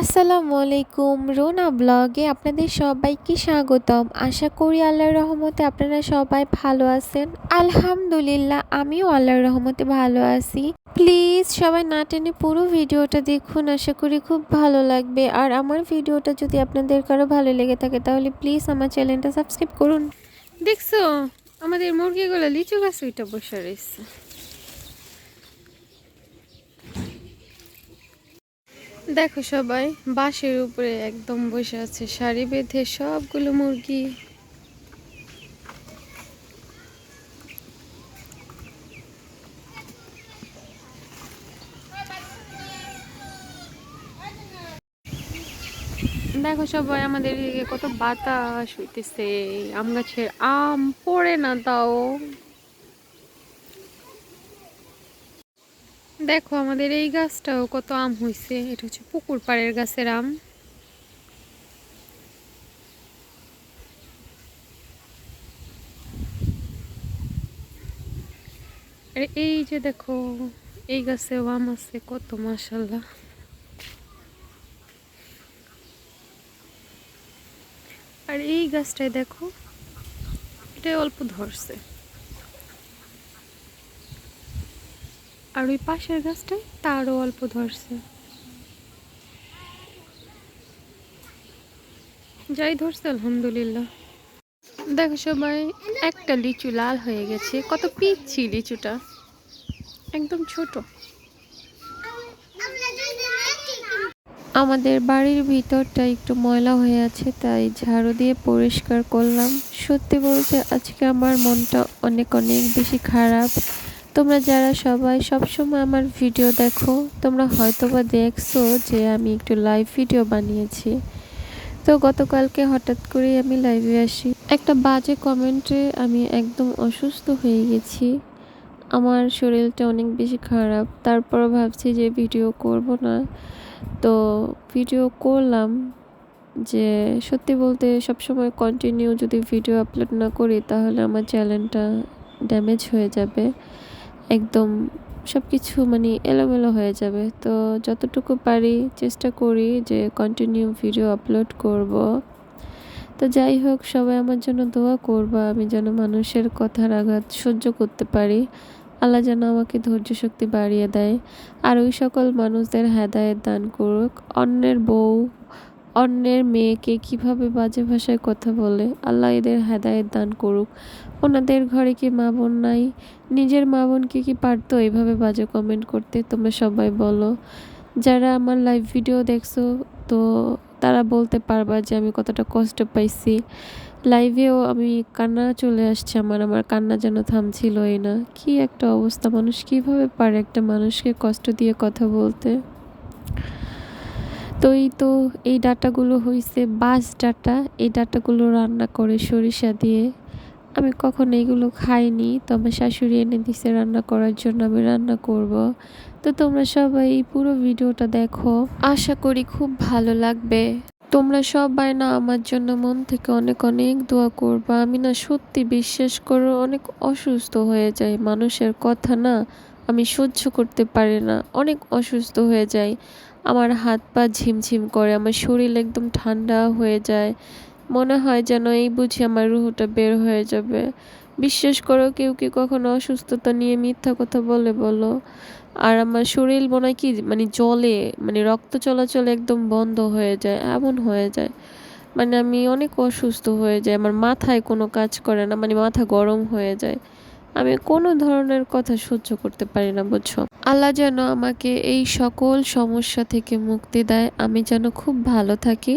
আসসালামু আলাইকুম। রোনা ব্লগে আপনাদের সবাইকে স্বাগতম। আশা করি আল্লাহর রহমতে আপনারা সবাই ভালো আছেন। আলহামদুলিল্লাহ, আমিও আল্লাহর রহমতে ভালো আছি। প্লিজ সবাই না টেনে পুরো ভিডিওটা দেখুন, আশা করি খুব ভালো লাগবে। আর আমার ভিডিওটা যদি আপনাদের কারও ভালো লেগে থাকে, তাহলে প্লিজ আমার চ্যানেলটা সাবস্ক্রাইব করুন। দেখছ, আমাদের মুরগিগুলো লিচু গাছ ওইটা বসে রয়েছে। দেখো সবাই, বাঁশের উপরে একদম বসে আছে সারি বেঁধে সবগুলো মুরগি। দেখো সবাই, আমাদের কত বাতাস হইতেছে আম গাছের আম পড়ে না তাও। দেখো আমাদের এই গাছটাও কত আম হয়েছে এটা হচ্ছে পুকুর পাড়ের গাছের আম। এই যে দেখো, এই গাছেও আম আছে, কত মাসাল্লাহ আর এই গাছটায় দেখো এটা অল্প ধরছে। আর ওই পাশের গাছটায় তারও অল্প ধরছে। যাই ধরছে, আলহামদুলিল্লাহ। দেখো সবাই, একটা লিচু লাল হয়ে গেছে। কত পিচ্ছি লিচুটা। একদম ছোট। আমাদের বাড়ির ভিতরটা একটু ময়লা হয়ে আছে, তাই ঝাড়ু দিয়ে পরিষ্কার করলাম। সত্যি বলতে আজকে আমার মনটা অনেক অনেক বেশি খারাপ। তোমরা যারা সবাই সবসময় আমার ভিডিও দেখো, তোমরা হয়তো বা দেখছ যে আমি একটু লাইভ ভিডিও বানিয়েছি। তো গতকালকে হঠাৎ করে আমি লাইভে আসি। একটা বাজে কমেন্টে আমি একদম অসুস্থ হয়ে গেছি। আমার শরীরটা অনেক বেশি খারাপ। তারপর ভাবছি যে ভিডিও করব না। তো ভিডিও করলাম যে সত্যি বলতে সবসময় কন্টিনিউ যদি ভিডিও আপলোড না করি, তাহলে আমার চ্যানেলটা ড্যামেজ হয়ে যাবে। একদম সব কিছু মানে এলোমেলো হয়ে যাবে। তো যতটুকু পারি চেষ্টা করি যে কন্টিনিউ ভিডিও আপলোড করব। তো যাই হোক, সবাই আমার জন্য দোয়া করবা, আমি যেন মানুষের কথার আঘাত সহ্য করতে পারি। আল্লাহ যেন আমাকে ধৈর্য শক্তি বাড়িয়ে দেয়। আর ওই সকল মানুষদের হেদায়ত দান করুক। অন্যের বউ অন্যের মেয়েকে কীভাবে বাজে ভাষায় কথা বলে? আল্লাহ এদের হেদায়ত দান করুক। ওনাদের ঘরে কি মা বোন নাই? নিজের মা বোনকে কি পারতো এইভাবে বাজে কমেন্ট করতে? তোমরা সবাই বলো। যারা আমার লাইভ ভিডিও দেখছ, তো তারা বলতে পারবা যে আমি কতটা কষ্ট পাইছি। লাইভেও আমি কান্না চলে আসছে আমার। আমার কান্না যেন থামছিলই না। কি একটা অবস্থা। মানুষ কীভাবে পারে একটা মানুষকে কষ্ট দিয়ে কথা বলতে? তো এই তো এই ডাটাগুলো হয়েছে বাস ডাটা, এই ডাটাগুলো রান্না করে সরিষা দিয়ে। আমি কখনো এইগুলো খাইনি, তো শাশুড়ি এনে দিছে রান্না করার জন্য আমি রান্না করব। তো তোমরা সবাই এই পুরো ভিডিওটা দেখো। আশা করি খুব ভালো লাগবে। তোমরা সবাই না আমার জন্য মন থেকে অনেক অনেক দোয়া করবা। আমি না সত্যি বিশ্বাস করো, অনেক অসুস্থ হয়ে যাই। মানুষের কথা না আমি সহ্য করতে পারি না। অনেক অসুস্থ হয়ে যাই। আমার হাত পা ঝিমঝিম করে, আমার শরীর একদম ঠান্ডা হয়ে যায়। মনে হয় যেন এই বুঝি আমার রুহটা বের হয়ে যাবে। বিশ্বাস করো, কেউ কি কখনো অসুস্থতা নিয়ে মিথ্যা কথা বলে বলো? আর আমার শরীর মনে কি মানে জলে মানে রক্ত চলাচল একদম বন্ধ হয়ে যায়, এমন হয়ে যায়। মানে আমি অনেক অসুস্থ হয়ে যাই, আমার মাথায় কোনো কাজ করে না মানে মাথা গরম হয়ে যায়। আমি কোনো ধরনের কথা সহ্য করতে পারি না, বুঝছ? আল্লাহ যেন আমাকে এই সকল সমস্যা থেকে মুক্তি দেয়, আমি যেন খুব ভালো থাকি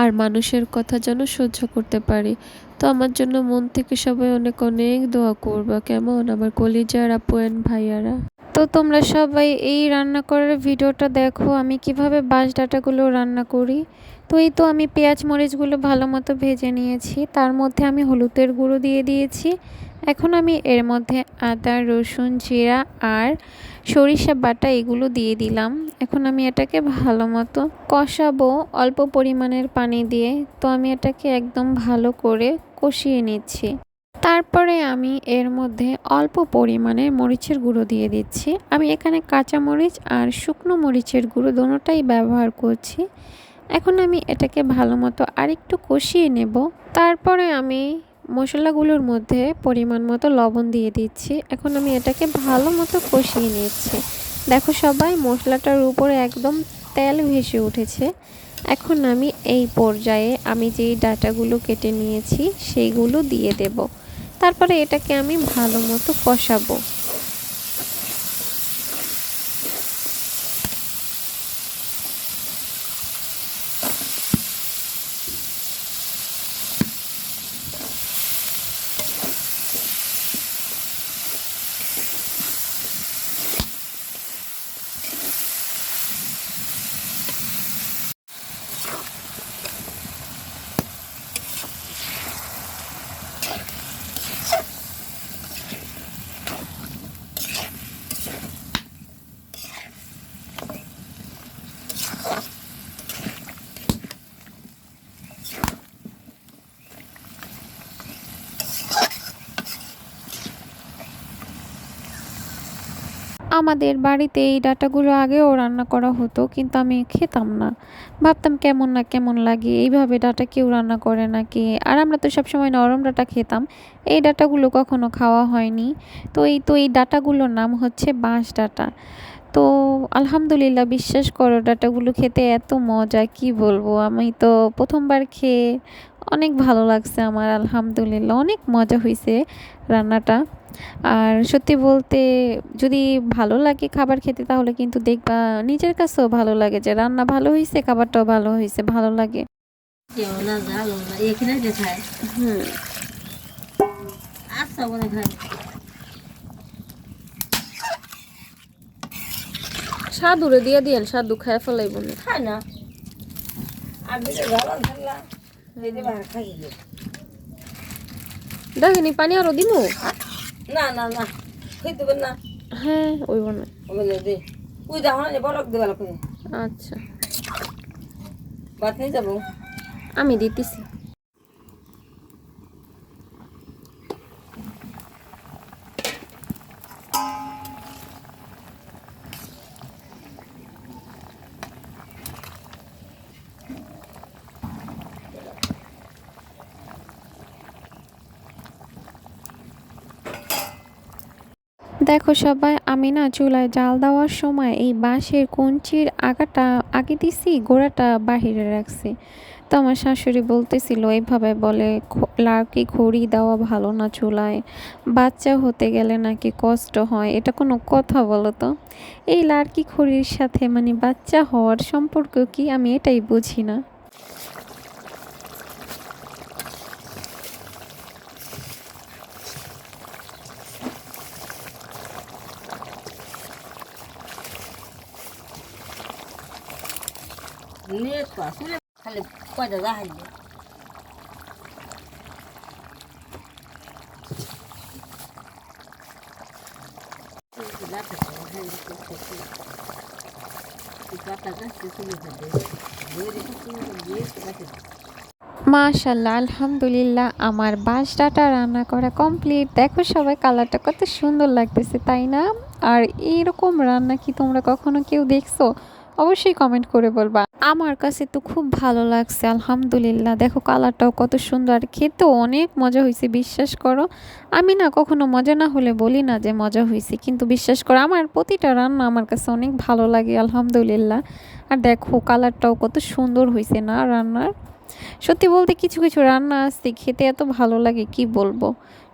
আর মানুষের কথা যেন সহ্য করতে পারি। তো আমার জন্য মন থেকে সবাই অনেক অনেক দোয়া করবা, কেমন? আমার কলিজার আপুয়েন ভাইয়ারা। তো তোমরা সবাই এই রান্না করার ভিডিওটা দেখো, আমি কীভাবে বাঁশ ডাটাগুলো রান্না করি। তো এই তো আমি পেঁয়াজ মরিচগুলো ভালো মতো ভেজে নিয়েছি, তার মধ্যে আমি হলুদের গুঁড়ো দিয়ে দিয়েছি এখন আমি এর মধ্যে আদা, রসুন, জিরা আর সরিষা বাটা এগুলো দিয়ে দিলাম। এখন আমি এটাকে ভালো মতো কষাবো অল্প পরিমাণের পানি দিয়ে। তো আমি এটাকে একদম ভালো করে কষিয়ে নিচ্ছি। তারপরে আমি এর মধ্যে অল্প পরিমাণে মরিচের গুঁড়ো দিয়ে দিচ্ছি। আমি এখানে কাঁচা মরিচ আর শুকনো মরিচের গুঁড়ো দোনোটাই ব্যবহার করছি। এখন আমি এটাকে ভালো মতো আরেকটু কষিয়ে নেব। তারপরে আমি মশলাগুলোর মধ্যে পরিমাণ মতো লবণ দিয়ে দিচ্ছি। এখন আমি এটাকে ভালো মতো কষিয়ে নিচ্ছি। দেখো সবাই, মশলাটার উপরে একদম তেল ভেসে উঠেছে। এখন আমি এই পর্যায়ে আমি যেই ডাটাগুলো কেটে নিয়েছি, সেইগুলো দিয়ে দেব। তারপরে এটাকে আমি ভালো মতো কষাবো। আমাদের বাড়িতে এই ডাটাগুলো আগেও রান্না করা হতো, কিন্তু আমি খেতাম না। ভাবতাম কেমন না কেমন লাগে, এইভাবে ডাটা কেউ রান্না করে নাকি? আর আমরা তো সবসময় নরম ডাটা খেতাম। এই ডাটাগুলো কখনো খাওয়া হয়নি। তো এই তো এই ডাটাগুলোর নাম হচ্ছে বাঁশ ডাটা। তো আলহামদুলিল্লাহ, বিশ্বাস করো, ডাটাগুলো খেতে এত মজা, কি বলব? আমি তো প্রথমবার খেয়ে অনেক ভালো লাগছে আমার আলহামদুলিল্লাহ। অনেক মজা হয়েছে রান্নাটা। আর সত্যি বলতে যদি ভালো লাগে খাবার খেতে তাহলে কিন্তু দেখবা নিজের কাছেও ভালো লাগে যে রান্না ভালো হয়েছে খাবারটাও ভালো হয়েছে ভালো লাগে। বলে সাধুরে দিয়ে দিয়েন সাধু খায় ফেলাইব না। খায় না। আর দিকে দেখেনি পানি আরও দিব না না না দেবেন না? হ্যাঁ ওই বনে দে ওই দেখো না বরক দেবে আচ্ছা। ভাত নিয়ে যাব? আমি দিতেছি। দেখো সবাই, আমি না চুলায় জাল দেওয়ার সময় এই বাঁশের কঞ্চির আগাটা, আগে দিছি, গোড়াটা বাহিরে রাখছি। তো আমার শাশুড়ি বলতেছিল এইভাবে বলে লাড়কি খড়ি দেওয়া ভালো না চুলায়। বাচ্চা হতে গেলে নাকি কষ্ট হয়, এটা কোনো কথা বলো তো। এই লাড়কি খড়ির সাথে মানে বাচ্চা হওয়ার সম্পর্ক কি? আমি এটাই বুঝি না। মাশাল্লাহ আলহামদুলিল্লাহ, আমার বাঁশ ডাটা রান্না করা কমপ্লিট দেখো সবাই কালারটা কত সুন্দর লাগতেছে, তাই না? আর এইরকম রান্না কি তোমরা কখনো কেউ দেখছ? অবশ্যই কমেন্ট করে বলবা। আমার কাছে তো খুব ভালো লাগছে, আলহামদুলিল্লাহ। দেখো কালারটাও কত সুন্দর, আর খেতেও অনেক মজা হয়েছে, বিশ্বাস করো। আমি না কখনো মজা না হলে বলি না যে মজা হয়েছে, কিন্তু বিশ্বাস করো, আমার প্রতিটা রান্না আমার কাছে অনেক ভালো লাগে, আলহামদুলিল্লাহ। আর দেখো কালারটাও কত সুন্দর হয়েছে না রান্নার। সত্যি বলতে কিছু কিছু রান্না আছে, খেতে এত ভালো লাগে, কি বলব?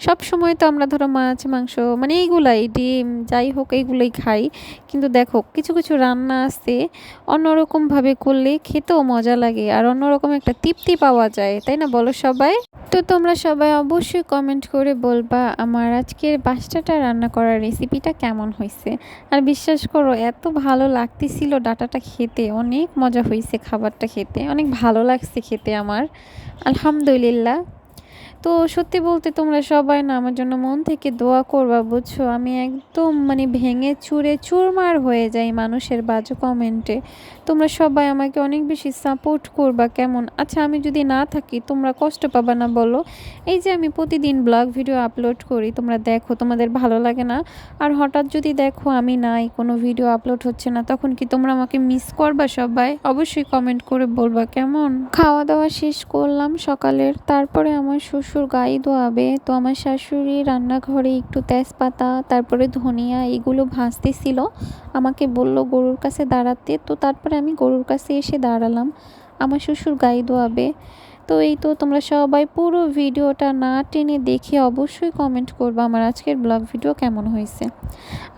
সব সময় তো আমরা ধরো মাছ, মাংস মানে এইগুলাই, ডিম, যাই হোক এইগুলোই খাই। কিন্তু দেখো, কিছু কিছু রান্না আছে অন্যরকমভাবে করলে খেতেও মজা লাগে। আর অন্যরকম একটা তৃপ্তি পাওয়া যায়, তাই না বলো সবাই? তো তোমরা সবাই অবশ্যই কমেন্ট করে বলবা আমার আজকের বাসটাটা রান্না করার রেসিপিটা কেমন হয়েছে। আর বিশ্বাস করো, এত ভালো লাগতেছিল ডাটাটা খেতে। অনেক মজা হয়েছে খাবারটা খেতে। অনেক ভালো লাগছে খেতে আমার। আলহামদুলিল্লাহ। তো সত্যি বলতে তোমরা সবাই না আমার জন্য মন থেকে দোয়া করবা, বুঝছ? আমি একদম মানে ভেঙে চুরে চুরমার হয়ে যাই মানুষের বাজে কমেন্টে তোমরা সবাই আমাকে অনেক বেশি সাপোর্ট করবা, কেমন? আচ্ছা আমি যদি না থাকি, তোমরা কষ্ট পাবা না বলো? এই যে আমি প্রতিদিন ব্লগ ভিডিও আপলোড করি, তোমরা দেখো, তোমাদের ভালো লাগে না? আর হঠাৎ যদি দেখো আমি নাই, কোনো ভিডিও আপলোড হচ্ছে না, তখন কি তোমরা আমাকে মিস করবা সবাই? অবশ্যই কমেন্ট করে বলবা, কেমন? খাওয়া দাওয়া শেষ করলাম সকালের, তারপরে আমার শ্বশুর গাই দোয়াবে তো আমার শাশুড়ি রান্নাঘরে একটু তেজপাতা, তারপরে ধনিয়া এগুলো ভাজতেছিল। আমাকে বলল, গরুর কাছে দাঁড়াতে। তো তারপরে আমি গরুর কাছে এসে দাঁড়ালাম। আমার শ্বশুর গায়ে ধোয়াবে। তো এই তো তোমরা সবাই পুরো ভিডিওটা না টেনে দেখে অবশ্যই কমেন্ট করব আমার আজকের ব্লগ ভিডিও কেমন হয়েছে।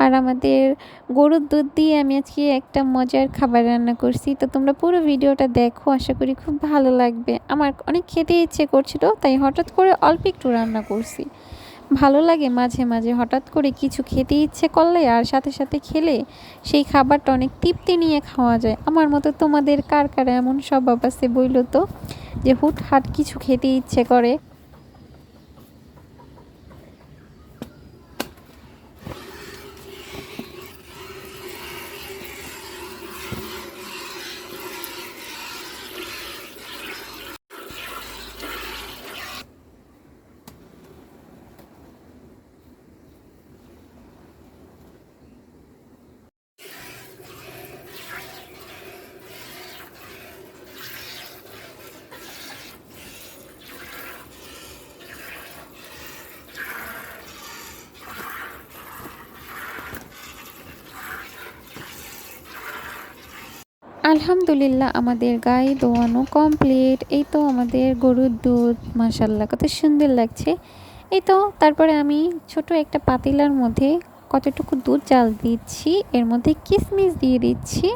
আর আমাদের গরুর দুধ দিয়ে আমি আজকে একটা মজার খাবার রান্না করছি। তো তোমরা পুরো ভিডিওটা দেখো, আশা করি খুব ভালো লাগবে। আমার অনেক খেতে ইচ্ছে করছিল, তাই হঠাৎ করে অল্প একটু রান্না করছি। ভালো লাগে মাঝে মাঝে। হঠাৎ করে কিছু খেতে ইচ্ছে করলে আর সাথে সাথে খেলে সেই খাবারটা অনেক তৃপ্তি নিয়ে খাওয়া যায়। আমার মতো তোমাদের কার কার এমন স্বভাব আছে বইল তো? যে হুটহাট কিছু খেতে ইচ্ছে করে। আলহামদুলিল্লাহ, আমাদের গায়ে দোয়ানো কমপ্লিট এই তো আমাদের গরুর দুধ মাসাল্লাহ কত সুন্দর লাগছে। এই তো, তারপরে আমি ছোট একটা পাতিলার মধ্যে কতটুকু দুধ জাল দিচ্ছি, এর মধ্যে কিশমিশ দিয়ে দিচ্ছি,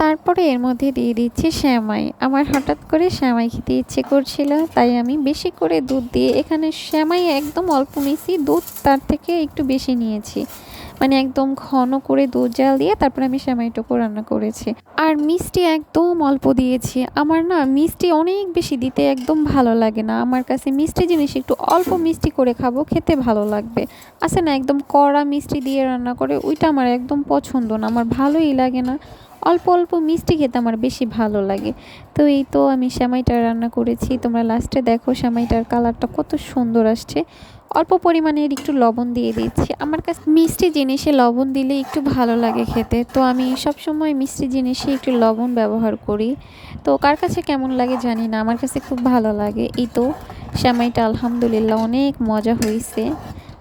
তারপরে এর মধ্যে দিয়ে দিচ্ছি শ্যামাই। আমার হঠাৎ করে শ্যামাই খেতে ইচ্ছে করছিল, তাই আমি বেশি করে দুধ দিয়ে এখানে শ্যামাই একদম অল্প মিশি দুধ তার থেকে একটু বেশি নিয়েছি। মানে একদম ঘন করে দুধ জাল দিয়ে তারপরে আমি সেমাইটুকু রান্না করেছি। আর মিষ্টি একদম অল্প দিয়েছি। আমার না মিষ্টি অনেক বেশি দিতে একদম ভালো লাগে না। আমার কাছে মিষ্টি জিনিস একটু অল্প মিষ্টি করে খাব, খেতে ভালো লাগবে। আছে না একদম কড়া মিষ্টি দিয়ে রান্না করে, ওইটা আমার একদম পছন্দ না। আমার ভালোই লাগে না। অল্প অল্প মিষ্টি খেতে আমার বেশি ভালো লাগে। তো এই তো আমি সেমাইটা রান্না করেছি। তোমরা লাস্টে দেখো সেমাইটার কালারটা কত সুন্দর আসছে। অল্প পরিমাণের একটু লবণ দিয়ে দিচ্ছি। আমার কাছে মিষ্টি জিনিসে লবণ দিলে একটু ভালো লাগে খেতে। তো আমি সব সময় মিষ্টি জিনিসে একটু লবণ ব্যবহার করি। তো কার কাছে কেমন লাগে জানি না, আমার কাছে খুব ভালো লাগে। এই তো, শ্যামাইটা আলহামদুলিল্লাহ অনেক মজা হয়েছে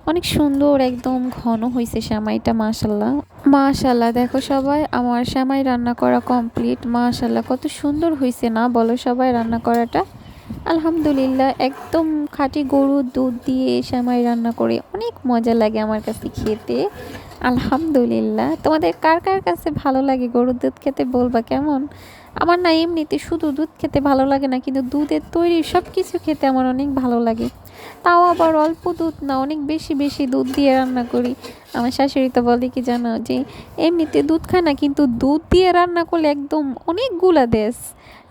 অনেক সুন্দর, একদম ঘন হয়েছে শ্যামাইটা, মাশাল্লাহ। মাশাল্লাহ, দেখো সবাই, আমার শ্যামাই রান্না করা কমপ্লিট। মাশাল্লাহ, কত সুন্দর হয়েছে না, বলো সবাই রান্না করাটা? আলহামদুলিল্লাহ, একদম খাঁটি গরুর দুধ দিয়ে শ্যামাই রান্না করে অনেক মজা লাগে আমার কাছে খেতে। আলহামদুলিল্লাহ। তোমাদের কার কার কাছে ভালো লাগে গরুর দুধ খেতে বলবা কেমন? আমার না এমনিতে শুধু দুধ খেতে ভালো লাগে না, কিন্তু দুধের তৈরি সব কিছু খেতে আমার অনেক ভালো লাগে। তাও আবার অল্প দুধ না, অনেক বেশি বেশি দুধ দিয়ে রান্না করি। আমার শাশুড়ি তো বলে কি জানো যে, এমনিতে দুধ খায় না, কিন্তু দুধ দিয়ে রান্না করলে একদম অনেকগুলা দেশ।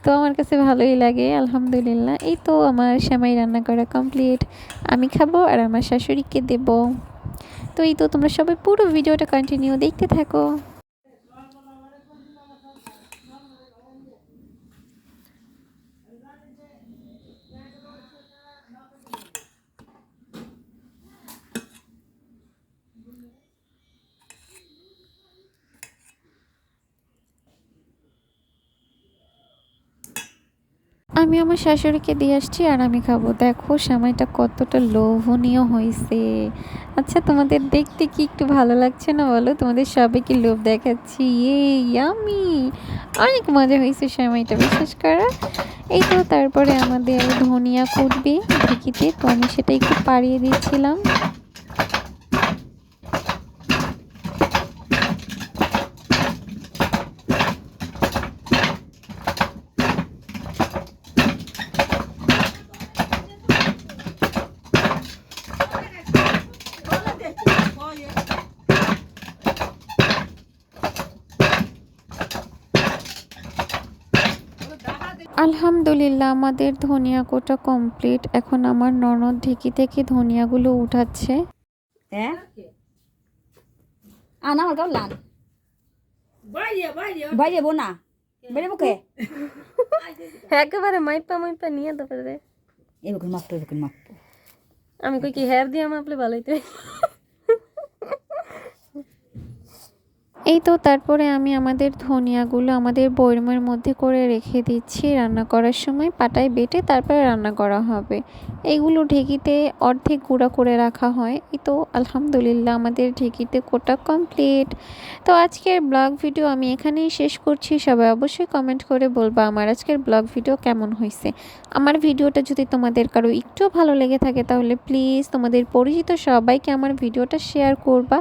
তো আমার কাছে ভালোই লাগে, আলহামদুলিল্লাহ। এই তো আমার শ্যামাই রান্না করা কমপ্লিট আমি খাব আর আমার শাশুড়িকে দেব। তো এই তো তোমরা সবাই পুরো ভিডিওটা কন্টিনিউ দেখতে থাকো। আমি আমার শাশুড়িকে দিয়ে আসছি আর আমি খাব। দেখো, সময়টা কতটা লোভনীয় হয়েছে আচ্ছা তোমাদের দেখতে কি একটু ভালো লাগছে না বলো? তোমাদের সবাইকে লোভ দেখাচ্ছি। ইয়ে ইয়ামি! অনেক মজা হয়েছে সময়টা বিশেষ করে। এই তো তারপরে আমাদের ধনিয়া কুটবে, ঢেকিতে। তো আমি সেটা একটু পাড়িয়ে দিচ্ছিলাম আলহামদুলিল্লাহ আমাদের ধনিয়া কোটা কমপ্লিট এখন আমার ননদ ঢেকি থেকে ধনিয়াগুলো উঠাচ্ছে। হ্যাঁ আনা আমার লান বাইরে বাইরে। ভাই যাব না। বেড়ে একেবারে মাইপা মাইপা নিয়ে তারপরে মাপতো আমি কই কি হেয়ার দিয়ে মাপলে ভালো হইতে? এই তো তারপরে আমি আমাদের ধনিয়াগুলো আমাদের বয়মের মধ্যে করে রেখে দিচ্ছি। রান্না করার সময় পাটায় বেটে তারপরে রান্না করা হবে। এইগুলো ঢেকিতে অর্ধেক গুঁড়া করে রাখা হয়। এই তো আলহামদুলিল্লাহ আমাদের ঢেকিতে কোটা কমপ্লিট তো আজকের ব্লগ ভিডিও আমি এখানেই শেষ করছি। সবাই অবশ্যই কমেন্ট করে বলবা আমার আজকের ব্লগ ভিডিও কেমন হয়েছে। আমার ভিডিওটা যদি তোমাদের কারও একটু ভালো লেগে থাকে তাহলে প্লিজ তোমাদের পরিচিত সবাইকে আমার ভিডিওটা শেয়ার করবা।